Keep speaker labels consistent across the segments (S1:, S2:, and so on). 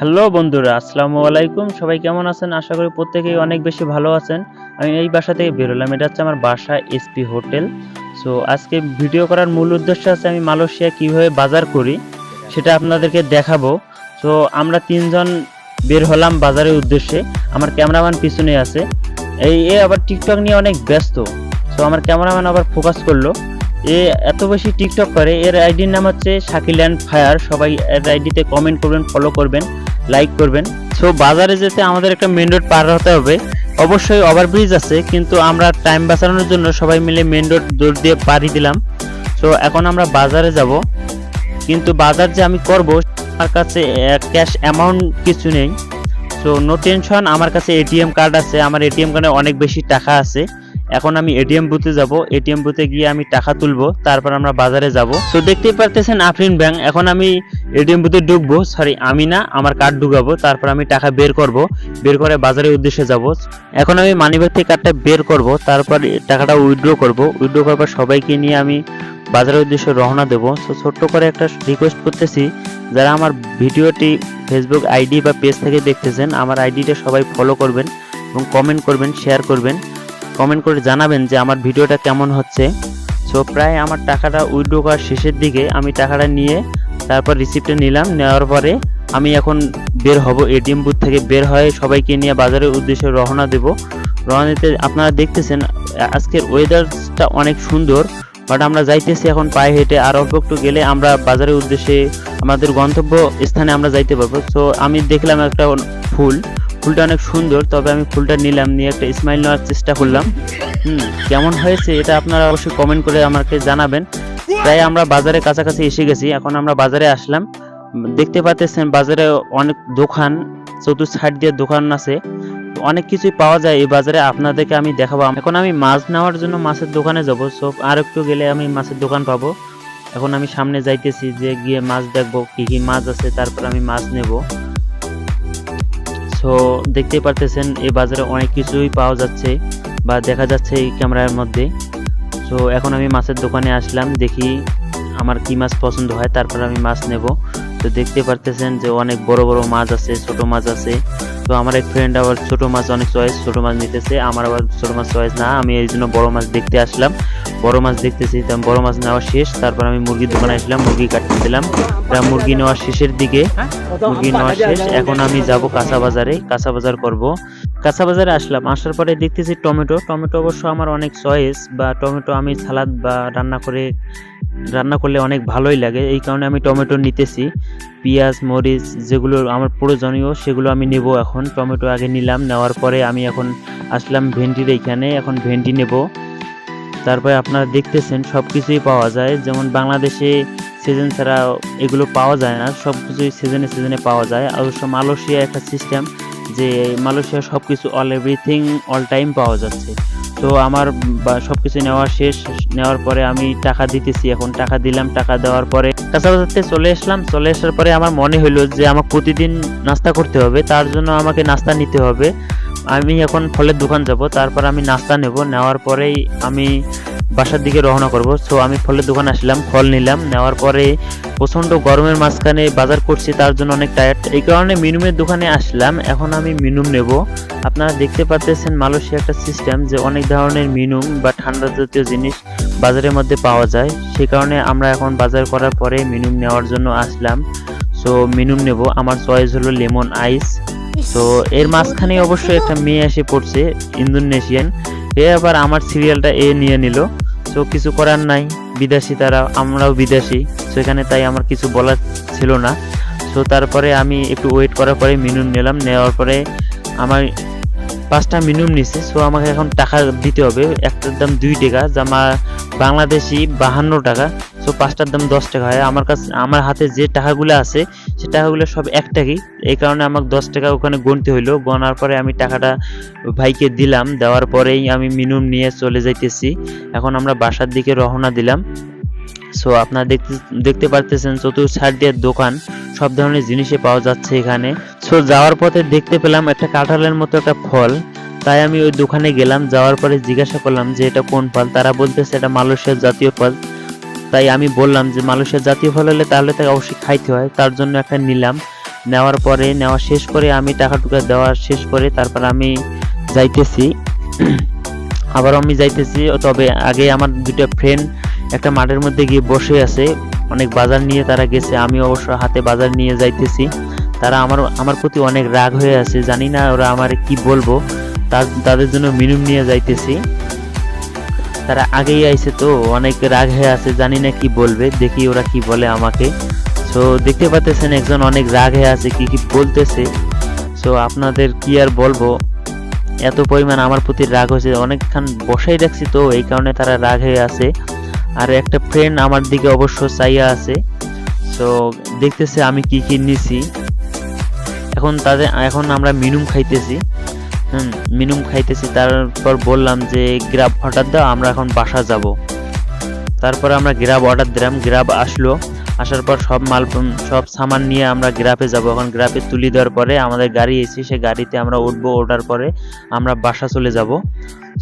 S1: Hello বন্ধুরা, আসসালামু আলাইকুম। সবাই কেমন আছেন? আশা করি প্রত্যেকেই অনেক বেশি ভালো আছেন। আমি এই বাসা থেকে বেরোলাম এটা হচ্ছে আমার বাসা এসপি হোটেল। সো আজকে ভিডিও করার মূল উদ্দেশ্য আছে আমি মালয়েশিয়া কীভাবে বাজার করি, সেটা আপনাদেরকে দেখাবো। সো আমরা তিনজন বের হলাম বাজারের উদ্দেশ্যে। আমার ক্যামেরাম্যান পিছনে আছে। এই, এ আবার টিকটক নিয়ে অনেক ব্যস্ত। সো আমার ক্যামেরাম্যান আবার ফোকাস করল। এ এত বেশি টিকটক করে, এর আইডির নাম হচ্ছে শাকিল অ্যান্ড ফায়ার। সবাই এর আইডিতে কমেন্ট করবেন ফলো করবেন লাইক করবেন। সো বাজারে যেতে আমাদের একটা মেন রোড পার হতে হবে। অবশ্যই ওভারব্রিজ আছে, কিন্তু আমরা টাইম বাঁচানোর জন্য সবাই মিলে মেন রোড দৌড় দিয়ে পাড়ি দিলাম। সো এখন আমরা বাজারে যাব। কিন্তু বাজার যে আমি করব আমার কাছে ক্যাশ অ্যামাউন্ট কিছু নেই। সো নো টেনশন আমার কাছে এটিএম কার্ড আছে, আমার এটিএম কার্ডে অনেক বেশি টাকা আছে। এখন আমি এটিএম বুথে যাব এটিএম বুথে গিয়ে আমি টাকা তুলবো, তারপর আমরা বাজারে যাব। তো দেখতেই পারতেছেন আফরিন ব্যাংক এখন আমি এটিএম বুথে ঢুকবো সরি আমি না, আমার কার্ড ঢুকাবো, তারপর আমি টাকা বের করব, বের করে বাজারের উদ্দেশ্যে যাব। এখন আমি মানিব্যাগ থেকে কার্ডটা বের করব, তারপর টাকাটা উইথড্র করব। উইথড্র করার পর সবাইকে নিয়ে আমি বাজারের উদ্দেশ্যে রওনা দেবো। তো ছোট্ট করে একটা রিকোয়েস্ট করতেছি, যারা আমার ভিডিওটি ফেসবুক আইডি বা পেজ থেকে দেখতেছেন, আমার আইডিটা সবাই ফলো করবেন এবং কমেন্ট করবেন শেয়ার করবেন। কমেন্ট করে জানাবেন যে আমার ভিডিওটা কেমন হচ্ছে। সো প্রায় আমার টাকাটা উইথড্র করার শেষের দিকে আমি টাকাটা নিয়ে তারপর রিসিপ্টটা নিলাম। নেওয়ার পরে আমি এখন বের হব এটিএম বুথ থেকে বের হয়ে সবাইকে নিয়ে বাজারের উদ্দেশ্যে রওনা দেব। রওনা দিতে আপনারা দেখতেছেন আজকের ওয়েদারটা অনেক সুন্দর। বাট আমরা যাইতেছি এখন পায়ে হেঁটে আর অল্প একটু গেলে আমরা বাজারের উদ্দেশ্যে আমাদের গন্তব্য স্থানে আমরা যাইতে পারব। তো আমি দেখলাম একটা ফুল। ফুলটা অনেক সুন্দর, তবে আমি ফুলটা নিলাম, নিয়ে একটা স্মাইল নেওয়ার চেষ্টা করলাম। হুম, কেমন হয়েছে এটা আপনারা অবশ্যই কমেন্ট করে আমাকে জানাবেন। প্রায় আমরা বাজারে কাছাকাছি এসে গেছি, এখন আমরা বাজারে আসলাম। দেখতে পাচ্ছেন বাজারে অনেক দোকান, চতুর্থ সাইড দিয়ে দোকান আছে। অনেক কিছুই পাওয়া যায় এই বাজারে। আপনাদেরকে আমি দেখাবো। এখন আমি মাছ নেওয়ার জন্য মাছের দোকানে যাব। সো আর একটু গেলে আমি মাছের দোকান পাবো। এখন আমি সামনে যাইতেছি যে গিয়ে মাছ দেখব, কি কি মাছ আছে, তারপর আমি মাছ নেব। সো, দেখতেই পারতেছেন এই বাজারে অনেক কিছুই পাওয়া যাচ্ছে বা দেখা যাচ্ছে এই ক্যামেরার মধ্যে। সো, এখন আমি মাছের দোকানে আসলাম, দেখি আমার কি মাছ পছন্দ হয়, তারপর আমি মাছ নেব। তো দেখতে পারতেছেন যে অনেক বড় বড় মাছ আছে, ছোট মাছ আছে। তো আমার এক ফ্রেন্ড আবার ছোট মাছ অনেক চয়েস ছোট মাছ নিতেছে। আমার আবার ছোট মাছ চয়েস না আমি এই জন্য বড় মাছ দেখতে আসলাম। বড় মাছ দেখতেছি তো বড় মাছ নেওয়া শেষ। তারপর আমি মুরগির দোকানে আসলাম মুরগি কাটতে দিলাম। মুরগি নেওয়ার শেষের দিকে মুরগি নেওয়া শেষ। এখন আমি যাব কাঁচা বাজারে কাঁচা বাজার করব। কাঁচা বাজারে আসলাম আসার পরে দেখতেছি টমেটো। টমেটো অবশ্য আমার অনেক চয়েস বা টমেটো আমি সালাদ বা রান্না করে রান্না করলে অনেক ভালোই লাগে। এই কারণে আমি টমেটো নিতেছি। পেঁয়াজ, মরিচ যেগুলো আমার প্রয়োজনীয় সেগুলো আমি নেব এখন। টমেটো আগে নিলাম, নেওয়ার পরে আমি এখন আসলাম ভেন্ডির এইখানে। এখন ভেন্ডি নেব। তারপরে আপনারা দেখতেছেন সব কিছুই পাওয়া যায়। যেমন বাংলাদেশে সিজন ছাড়া এগুলো পাওয়া যায় না। সব কিছুই সিজনে সিজনে পাওয়া যায়। অবশ্য মালয়েশিয়া একটা সিস্টেম যে মালয়েশিয়া সব কিছু অল এভরিথিং অল টাইম পাওয়া যাচ্ছে। তো আমার সব কিছু নেওয়া শেষ, নেওয়ার পরে আমি টাকা দিতেছি, এখন টাকা দিলাম, টাকা দেওয়ার পরে কাঁচাবাজারতে চলে আসলাম, চলে আসার পরে আমার মনে হলো যে আমার প্রতিদিন নাস্তা করতে হবে, তার জন্য আমাকে নাস্তা নিতে হবে। আমি এখন ফলের দোকান যাব, তারপর আমি নাস্তা নেব, নেওয়ার পরেই আমি বাসার দিকে রওনা করব। সো আমি ফলের দোকানে আসলাম, ফল নিলাম। নেওয়ার পরে প্রচণ্ড গরমের মাঝখানে বাজার করছি, তার জন্য অনেক টায়ার্ড এই কারণে মিনুমের দোকানে আসলাম। এখন আমি মিনুম নেব। আপনারা দেখতে পাচ্ছেন মালয়েশিয়া একটা সিস্টেম যে অনেক ধরনের মিনুম বা ঠান্ডা জাতীয় জিনিস বাজারের মধ্যে পাওয়া যায়। সেই কারণে আমরা এখন বাজার করার পরে মিনুম নেওয়ার জন্য আসলাম। সো মিনুম নেব। আমার চয়েস হলো লেমন আইস তো এর মাঝখানে অবশ্যই একটা মেয়ে এসে পড়ছে, ইন্দোনেশিয়ান। এ আবার আমার সিরিয়ালটা এ নিয়ে নিল। তো কিছু করার নাই। বিদেশি তারা, আমরাও বিদেশি। সেখানে তাই আমার কিছু বলার ছিল না। সো তারপরে আমি একটু ওয়েট করার পরে মিনুম নিলাম। নেওয়ার পরে আমার পাঁচটা মিনিমাম নিছে। সো আমাকে এখন টাকা দিতে হবে। একটার দাম দুই টাকা। যে আমার বাংলাদেশি বাহান্ন টাকা। সো পাঁচটার দাম দশ টাকা। হয় আমার কাছে, আমার হাতে যে টাকাগুলো আছে, সে টাকাগুলো সব এক টাকাই। এই কারণে আমাকে দশ টাকা ওখানে গুনতে হইল। গনার পরে আমি টাকাটা ভাইকে দিলাম। দেওয়ার পরেই আমি মিনুম নিয়ে চলে যাইতেছি। এখন আমরা বাসার দিকে রওনা দিলাম। সো আপনারা দেখতে দেখতে পারতেছেন চতুর সাইড দিয়ে দোকান। সব ধরনের জিনিসই পাওয়া যাচ্ছে এখানে। সো যাওয়ার পথে দেখতে পেলাম একটা কাঁঠালের মতো একটা ফল। তাই আমি ওই দোকানে গেলাম। যাওয়ার পরে জিজ্ঞাসা করলাম যে, এটা কোন ফল? তারা বলতেছে, এটা মালয়েশিয়ার জাতীয় ফল। তাই আমি বললাম যে মালয়েশিয়ার জাতীয় ফল হলে তাহলে তাকে অবশ্যই খাইতে হয়। তার জন্য একটা নিলাম। নেওয়ার পরে, নেওয়া শেষ করে আমি টাকা টুকা দেওয়া শেষ করে তারপর আমি যাইতেছি। আবার আমি যাইতেছি, তবে আগে আমার দুটো ফ্রেন্ড একটা মাঠের মধ্যে গিয়ে বসে আছে। অনেক বাজার নিয়ে তারা গেছে, আমি অবশ্য হাতে বাজার নিয়ে যাইতেছি। তারা আমার আমার প্রতি অনেক রাগ হয়ে আছে, জানি না ওরা আমার কি বলব। তা- তাদের জন্য মিনুম নিয়ে যাইতেছি। তারা আগেই আইছে তো, অনেক রাগ হয়ে আছে, জানি না কি বলবে, দেখি ওরা কি বলে আমাকে। সো দেখতে পাচ্ছেন একজন অনেক রাগ হয়ে আছে, কি কি বলতেছে। সো আপনাদের কি আর বলব, এত পরিমাণ আমার প্রতি রাগ হয়েছে অনেকক্ষণ বসাই রাখছি তো, এই কারণে তারা রাগ হয়ে আছে। আর একটা ফ্রেন্ড আমার দিকে অবশ্য চাইয়া আছে। সো দেখতেছে আমি কি কি নিছি। এখন তাদের, এখন আমরা মিনুম খাইতেছি। মিনুম খাইতেছি। তারপর বললাম যে, গ্রাব অর্ডার দাও, আমরা এখন বাসা যাব। তারপর আমরা গ্রাব অর্ডার দিলাম। গ্রাব আসলো। আসার পর সব মাল, সব সামান নিয়ে আমরা গ্রাফে যাব। এখন গ্রাফে তুলি দেওয়ার পরে আমাদের গাড়ি এসে সে গাড়িতে আমরা উঠবো, ওঠার পরে আমরা বাসা চলে যাব।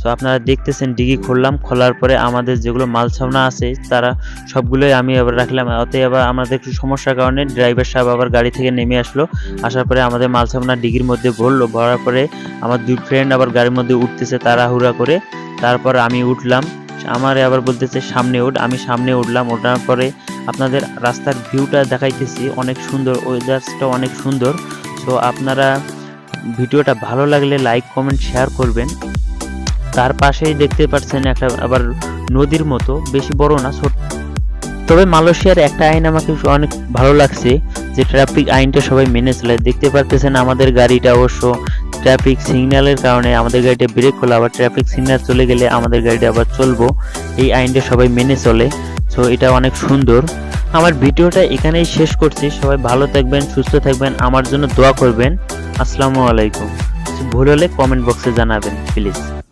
S1: সো আপনারা দেখতেছেন, ডিগি খুললাম, খোলার পরে আমাদের যেগুলো মাল ছামনা আছে, তারা সবগুলোই আমি আবার রাখলাম। অতএব আবার আমাদের একটু সমস্যার কারণে ড্রাইভার সাহেব আবার গাড়ি থেকে নেমে আসলো। আসার পরে আমাদের মাল ছামনা ডিগির মধ্যে ভরলো, ভরার পরে আমার দুই ফ্রেন্ড আবার গাড়ির মধ্যে উঠতেছে তাড়াহুড়া করে। তারপর আমি উঠলাম, আমার আবার বলতেছে, সামনে উঠ। আমি সামনে উঠলাম, ওঠার পরে আপনাদের রাস্তার ভিউটা দেখাইতেছি। অনেক সুন্দর ওয়েদারটা অনেক সুন্দর। তো আপনারা ভিডিওটা ভালো লাগলে লাইক কমেন্ট শেয়ার করবেন। তার পাশেই দেখতে পাচ্ছেন একটা আবার নদীর মতো, বেশি বড় না তবে মালয়েশিয়ার একটা আইন আমাকে অনেক ভালো লাগছে, যে ট্রাফিক আইনটা সবাই মেনে চলে। দেখতে পারতেছেন আমাদের গাড়িটা অবশ্য ট্রাফিক সিগন্যালের কারণে আমাদের গাড়িটা ব্রেক হলো, আবার ট্রাফিক সিগন্যাল চলে গেলে আমাদের গাড়িটা আবার চলবো। এই আইনটা সবাই মেনে চলে। সো এটা অনেক সুন্দর। আমার ভিডিওটা এখানেই শেষ করছি। সবাই ভালো থাকবেন, সুস্থ থাকবেন। আমার জন্য দোয়া করবেন। আসসালামু আলাইকুম। ভুল হলে কমেন্ট বক্সে জানাবেন প্লিজ